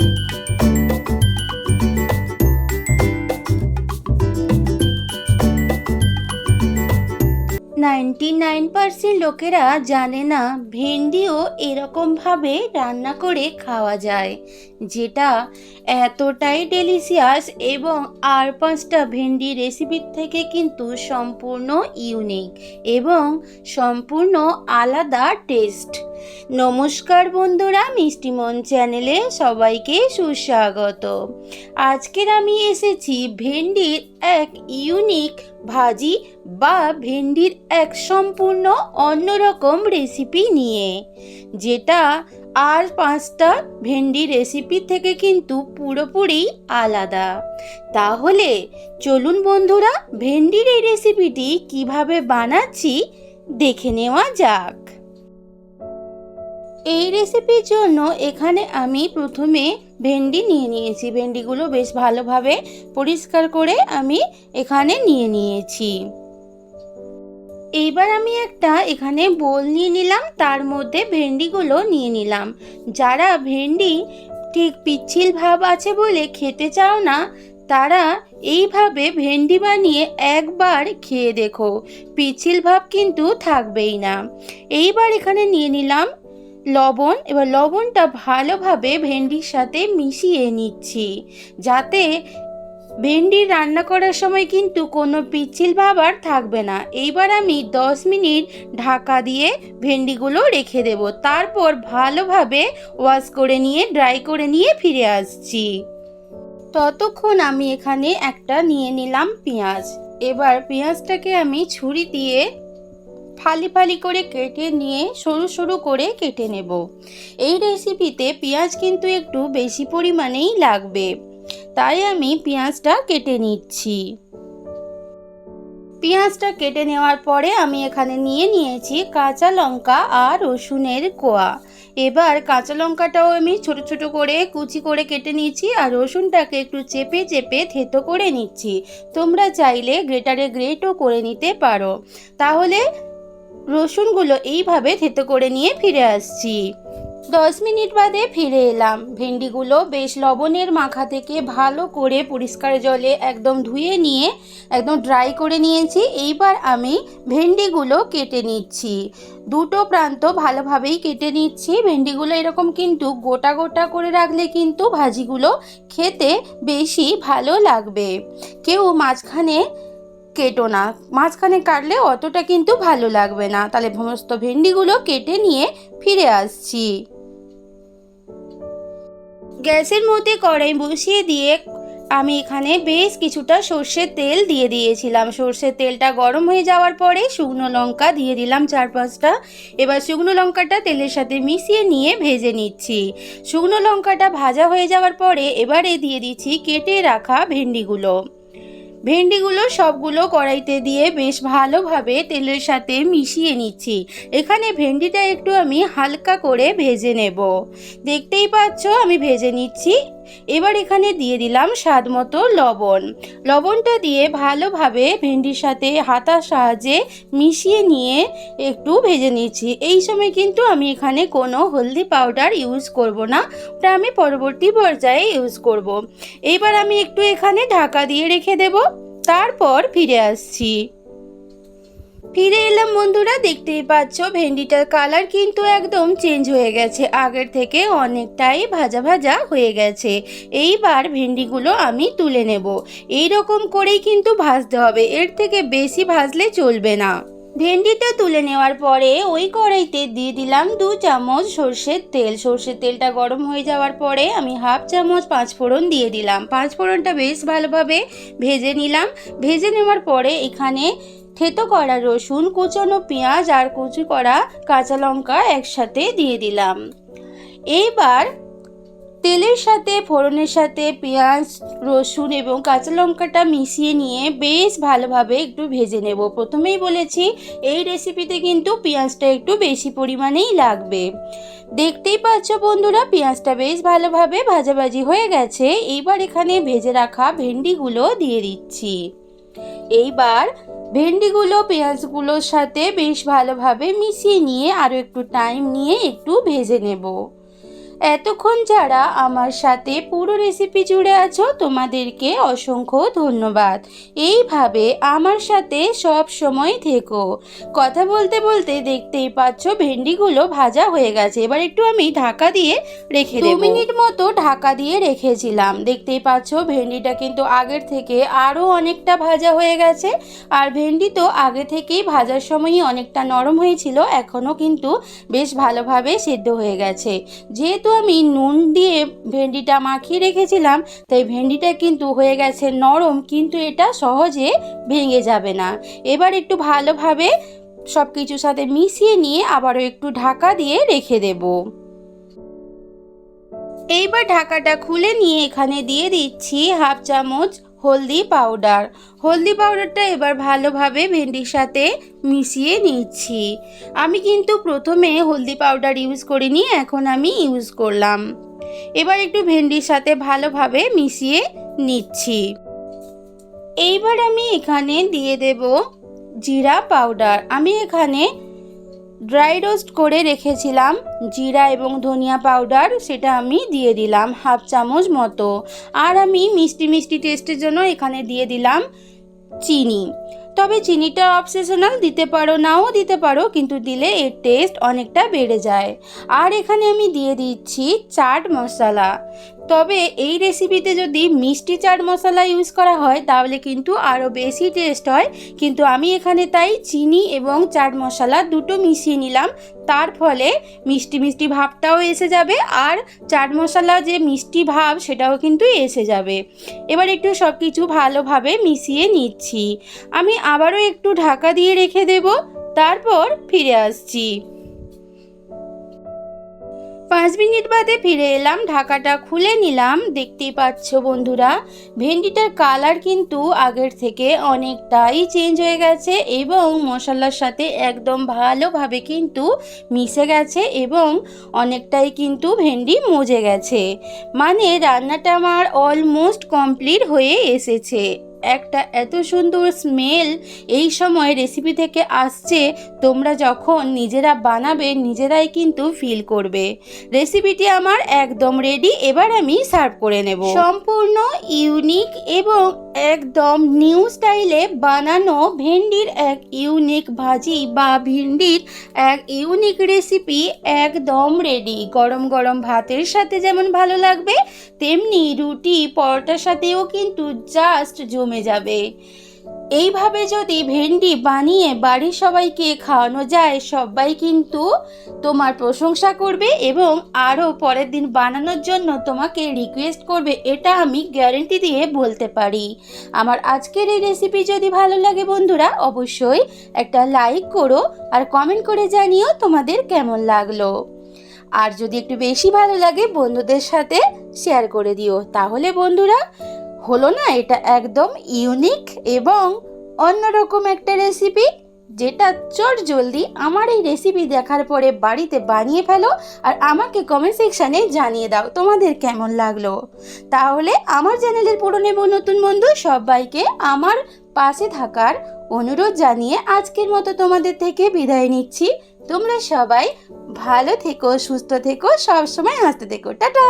you. Ninety nine percent লোকেরা জানে না ভেন্ডিও এরকমভাবে রান্না করে খাওয়া যায়, যেটা এতটাই ডেলিশিয়াস এবং আর পাঁচটা ভেন্ডি রেসিপির থেকে কিন্তু সম্পূর্ণ ইউনিক এবং সম্পূর্ণ আলাদা টেস্ট নমস্কার বন্ধুরা মিষ্টিমন চ্যানেলে সবাইকে সুস্বাগত। আজকের আমি এসেছি ভেন্ডির এক ইউনিক ভাজি বা ভেন্ডির এক সম্পূর্ণ অন্যরকম রেসিপি নিয়ে। যেটা আর পাঁচটা ভেন্ডি রেসিপি থেকে কিন্তু পুরোপুরি আলাদা। তাহলে চলুন বন্ধুরা, ভেন্ডির এই রেসিপিটি কীভাবে বানাচ্ছি দেখে নেওয়া যাক। এই রেসিপির জন্য এখানে আমি প্রথমে ভেন্ডি নিয়ে নিয়েছি। ভেন্ডিগুলো বেশ ভালোভাবে পরিষ্কার করে আমি এখানে নিয়ে নিয়েছি। এইবার আমি একটা এখানে বোল নিয়ে নিলাম, তার মধ্যে ভেন্ডিগুলো নিয়ে নিলাম। যারা ভেন্ডি ঠিক পিচ্ছিল ভাব আছে বলে খেতে চাও না, তারা এইভাবে ভেন্ডি বানিয়ে একবার খেয়ে দেখো। পিচ্ছিল ভাব কিন্তু থাকবেই না। এইবার এখানে নিয়ে নিলাম লবণ, এবার লবণটা ভালোভাবে ভেন্ডির সাথে মিশিয়ে নিচ্ছি। যাতে ভেন্ডি রান্না করার সময় কিন্তু কোনো পিচ্ছিল ভাবার থাকবে না। এইবার আমি দশ মিনিট ঢাকা দিয়ে ভেন্ডিগুলো রেখে দেব। তারপর ভালোভাবে ওয়াশ করে নিয়ে, ড্রাই করে নিয়ে ফিরে আসছি। ততক্ষণ আমি এখানে একটা নিয়ে নিলাম পেঁয়াজ। এবার পেঁয়াজটাকে আমি ছুরি দিয়ে ফালি ফালি করে কেটে নিয়ে সরু সরু করে কেটে নেব। এই রেসিপিতে পেঁয়াজ কিন্তু একটু বেশি পরিমাণেই লাগবে। তাই আমি পেঁয়াজটা কেটে নিচ্ছি। পেঁয়াজটা কেটে নেওয়ার পরে আমি এখানে নিয়ে নিয়েছি কাঁচা লঙ্কা আর রসুনের কোয়া। এবার কাঁচা লঙ্কাটাও আমি ছোট ছোট করে কুচি করে কেটে নিচ্ছি আর রসুনটাকে একটু চেপে চেপে থেতো করে নিচ্ছি। তোমরা চাইলে গ্রেটারে গ্রেটও করে নিতে পারো। তাহলে রসুনগুলো এইভাবে থেতো করে নিয়ে ফিরে আসছি। দশ মিনিট বাদে ফিরে এলাম। ভেন্ডিগুলো বেশ লবণের মাখা থেকে ভালো করে পরিষ্কার জলে একদম ধুয়ে নিয়ে একদম ড্রাই করে নিয়েছি। এইবার আমি ভেন্ডিগুলো কেটে নিচ্ছি। দুটো প্রান্ত ভালোভাবেই কেটে নিচ্ছি। ভেন্ডিগুলো এরকম কিন্তু গোটা গোটা করে রাখলে কিন্তু ভাজিগুলো খেতে বেশি ভালো লাগবে। কেউ মাঝখানে কেটো না। মাঝখানে কাটলে অতটা কিন্তু ভালো লাগবে না। তাহলে সমস্ত ভেন্ডিগুলো কেটে নিয়ে ফিরে আসছি। গ্যাসের মধ্যে কড়াই বসিয়ে দিয়ে আমি এখানে বেশ কিছুটা সর্ষের তেল দিয়ে দিয়েছিলাম। সর্ষের তেলটা গরম হয়ে যাওয়ার পরে শুকনো লঙ্কা দিয়ে দিলাম চার পাঁচটা। এবার শুকনো লঙ্কাটা তেলের সাথে মিশিয়ে নিয়ে ভেজে নিচ্ছি। শুকনো লঙ্কাটা ভাজা হয়ে যাওয়ার পরে এবারে দিয়ে দিচ্ছি কেটে রাখা ভেন্ডিগুলো। ভেন্ডিগুলো সবগুলো কড়াইতে দিয়ে বেশ ভালোভাবে তেলের সাথে মিশিয়ে নিচ্ছি। এখানে ভেন্ডিটা একটু আমি হালকা করে ভেজে নেব। দেখতেই পাচ্ছ, আমি ভেজে নিচ্ছি। এবার এখানে দিয়ে দিলাম স্বাদ মতো লবণ। লবণটা দিয়ে ভালোভাবে ভেন্ডির সাথে হাতার সাহায্যে মিশিয়ে নিয়ে একটু ভেজে নিচ্ছি। এই সময় কিন্তু আমি এখানে কোনো হলদি পাউডার ইউজ করব না, ওটা আমি পরবর্তী পর্যায়ে ইউজ করব। এবার আমি একটু এখানে ঢাকা দিয়ে রেখে দেব, তারপর ফিরে আসছি। ফিরে এলাম বন্ধুরা, দেখতেই পাচ্ছ ভেন্ডিটার কালার কিন্তু একদম চেঞ্জ হয়ে গেছে। আগের থেকে অনেকটাই ভাজা ভাজা হয়ে গেছে। এইবার ভেন্ডিগুলো আমি তুলে নেব। এই রকম করেই কিন্তু ভাজতে হবে, এর থেকে বেশি ভাজলে চলবে না। ভেন্ডিটা তুলে নেওয়ার পরে ওই কড়াইতে দিয়ে দিলাম দু চামচ সর্ষের তেল। সর্ষের তেলটা গরম হয়ে যাওয়ার পরে আমি হাফ চামচ পাঁচ ফোড়ন দিয়ে দিলাম। পাঁচ ফোড়নটা বেশ ভালোভাবে ভেজে নিলাম। ভেজে নেওয়ার পরে এখানে থেতো করা রসুন, কুচনো পেঁয়াজ আর কুচি করা কাঁচা লঙ্কা একসাথে দিয়ে দিলাম। এইবার তেলের সাথে, ফোড়নের সাথে পেঁয়াজ, রসুন এবং কাঁচা লঙ্কাটা মিশিয়ে নিয়ে বেশ ভালোভাবে একটু ভেজে নেব। প্রথমেই বলেছি, এই রেসিপিতে কিন্তু পেঁয়াজটা একটু বেশি পরিমাণেই লাগবে। দেখতেই পাচ্ছ বন্ধুরা, পেঁয়াজটা বেশ ভালোভাবে ভাজাভাজি হয়ে গেছে। এইবার এখানে ভেজে রাখা ভেন্ডিগুলো দিয়ে দিচ্ছি। এইবার ভেন্ডিগুলো পেঁয়াজগুলোর সাথে বেশ ভালোভাবে মিশিয়ে নিয়ে আরও একটু টাইম নিয়ে একটু ভেজে নেব। এতক্ষণ যারা আমার সাথে পুরো রেসিপি জুড়ে আছো, তোমাদেরকে অসংখ্য ধন্যবাদ। এইভাবে আমার সাথে সব সময় থেকো। কথা বলতে বলতে দেখতেই পাচ্ছ ভেন্ডিগুলো ভাজা হয়ে গেছে। এবার একটু আমি ঢাকা দিয়ে রেখে দু মিনিট মতো ঢাকা দিয়ে রেখেছিলাম। দেখতেই পাচ্ছ ভেন্ডিটা কিন্তু আগের থেকে আরও অনেকটা ভাজা হয়ে গেছে। আর ভেন্ডি তো আগে থেকেই ভাজার সময়ই অনেকটা নরম হয়েছিল, এখনও কিন্তু বেশ ভালোভাবে সেদ্ধ হয়ে গেছে। যেহেতু আমি নুন দিয়ে ভেন্ডিটা মাখিয়ে রেখেছিলাম, তাই ভেন্ডিটা কিন্তু হয়ে গেছে নরম, কিন্তু এটা সহজে ভেঙে যাবে না। এবার একটু ভালোভাবে সব কিছুর সাথে মিশিয়ে নিয়ে আবারও একটু ঢাকা দিয়ে রেখে দেব। এইবার ঢাকাটা খুলে নিয়ে এখানে দিয়ে দিচ্ছি হাফ চামচ হলদি পাউডার হলদি পাউডারটা এবার ভালোভাবে ভেন্ডির সাথে মিশিয়ে নিচ্ছি। আমি কিন্তু প্রথমে হলদি পাউডার ইউজ করিনি, এখন আমি ইউজ করলাম। এবার একটু ভেন্ডির সাথে ভালোভাবে মিশিয়ে নিচ্ছি। এইবার আমি এখানে দিয়ে দেব জিরা পাউডার আমি এখানে ড্রাই রোস্ট করে রেখেছিলাম, জিরা এবং ধনিয়া পাউডার সেটা আমি দিয়ে দিলাম হাফ চামচ মতো। আর আমি মিষ্টি মিষ্টি টেস্টের জন্য এখানে দিয়ে দিলাম চিনি। তবে চিনিটা অপশনাল দিতে পারো, নাও দিতে পারো, কিন্তু দিলে এর টেস্ট অনেকটা বেড়ে যায়। আর এখানে আমি দিয়ে দিচ্ছি চাট মশলা। তবে এই রেসিপিতে যদি মিষ্টি চাট মশলা ইউজ করা হয়, তাহলে কিন্তু আরও বেশি টেস্ট হয়। কিন্তু আমি এখানে তাই চিনি এবং চাট মশলা দুটো মিশিয়ে নিলাম। তার ফলে মিষ্টি মিষ্টি ভাবটাও এসে যাবে আর চাট মশলা যে মিষ্টি ভাব, সেটাও কিন্তু এসে যাবে। এবার একটু সব কিছু ভালোভাবে মিশিয়ে নিচ্ছি। আমি আবারও একটু ঢাকা দিয়ে রেখে দেব। তারপর ফিরে আসছি। পাঁচ মিনিট বাদে ফিরে এলাম, ঢাকাটা খুলে নিলাম। দেখতেই পাচ্ছ বন্ধুরা, ভেন্ডিটার কালার কিন্তু আগের থেকে অনেকটাই চেঞ্জ হয়ে গেছে এবং মশলার সাথে একদম ভালোভাবে কিন্তু মিশে গেছে এবং অনেকটাই কিন্তু ভেন্ডি মজে গেছে। মানে রান্নাটা আমার অলমোস্ট কমপ্লিট হয়ে এসেছে। একটা এত সুন্দর স্মেল এই সময় রেসিপি থেকে আসছে, তোমরা যখন নিজেরা বানাবে, নিজেরাই কিন্তু ফিল করবে। রেসিপিটি আমার একদম রেডি এবার আমি সার্ভ করে নেব। সম্পূর্ণ ইউনিক এবং একদম নিউ স্টাইলে বানানো ভেন্ডির এক ইউনিক ভাজি বা ভেন্ডির এক ইউনিক রেসিপি একদম রেডি গরম গরম ভাতের সাথে যেমন ভালো লাগবে, তেমনি রুটি, পরোটার সাথেও কিন্তু জাস্ট জমে যাবে। এইভাবে যদি ভেন্ডি বানিয়ে বাড়ির সবাইকে খাওয়ানো যায়, সবাই কিন্তু তোমার প্রশংসা করবে এবং আরও পরের দিন বানানোর জন্য তোমাকে রিকোয়েস্ট করবে, এটা আমি গ্যারেন্টি দিয়ে বলতে পারি। আমার আজকের এই রেসিপি যদি ভালো লাগে বন্ধুরা, অবশ্যই একটা লাইক করো আর কমেন্ট করে জানিও তোমাদের কেমন লাগল। আর যদি একটু বেশি ভালো লাগে বন্ধুদের সাথে শেয়ার করে দিও। তাহলে বন্ধুরা হলো না, এটা একদম ইউনিক এবং অন্যরকম একটা রেসিপি যেটা চট জলদি আমার এই রেসিপি দেখার পরে বাড়িতে বানিয়ে ফেলো আর আমাকে কমেন্ট সেকশানে জানিয়ে দাও তোমাদের কেমন লাগল। তাহলে আমার চ্যানেলের পুরনো এবং নতুন বন্ধু, সবাইকে আমার পাশে থাকার অনুরোধ জানিয়ে আজকের মতো তোমাদের থেকে বিদায় নিচ্ছি। তোমরা সবাই ভালো থেকো, সুস্থ থেকো, সবসময় হাসতে থেকো। টাটা!